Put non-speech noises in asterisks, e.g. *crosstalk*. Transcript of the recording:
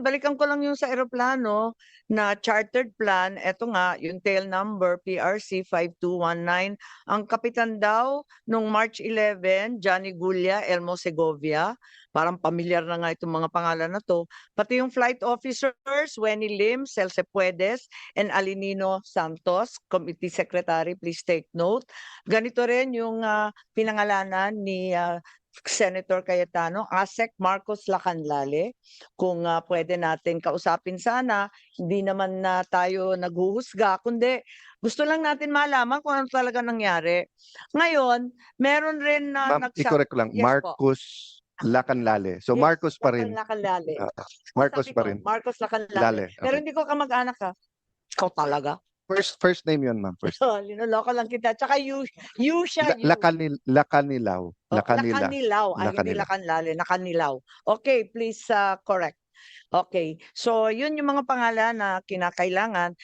Ngayon, balikan ko lang yung sa eroplano na chartered plan. Ito nga, yung tail number PRC 5219. Ang kapitan daw nung March 11, Johnny Gulia, Elmo Segovia. Parang pamilyar na nga itong mga pangalan na to. Pati yung flight officers, Wenny Lim, Celce Puedes, and Alinino Santos, Committee Secretary, please take note. Ganito rin yung ah, pinangalanan ni ah, Senator Cayetano, ASEC Marcos Lacanlale. Kung ah, pwede natin kausapin sana, hindi naman na tayo naghuhusga, kundi gusto lang natin malaman kung ano talaga nangyari. Ngayon, meron rin na Ma'am, i-correct ko lang. Yes po. Marcos Lacanlale. So Yes, Marcos pa rin. Lacanlale. Ah, Marcos Sabi pa ko, rin. Marcos Lacanlale. Lale. Pero Okay. hindi ko kamag-anak ha. Ikaw talaga. First first name 'yun, ma'am. First. *laughs* Linuloko lang kita. Tsaka you, you siya. La- you. Lacanil Lacanilaw. Oh, Lacanila. Nakanilaw. Ay, hindi Lacanila. Lacanlale. Nakanilaw. Okay, please uh, correct. Okay. So, yun yung mga pangalan na kinakailangan.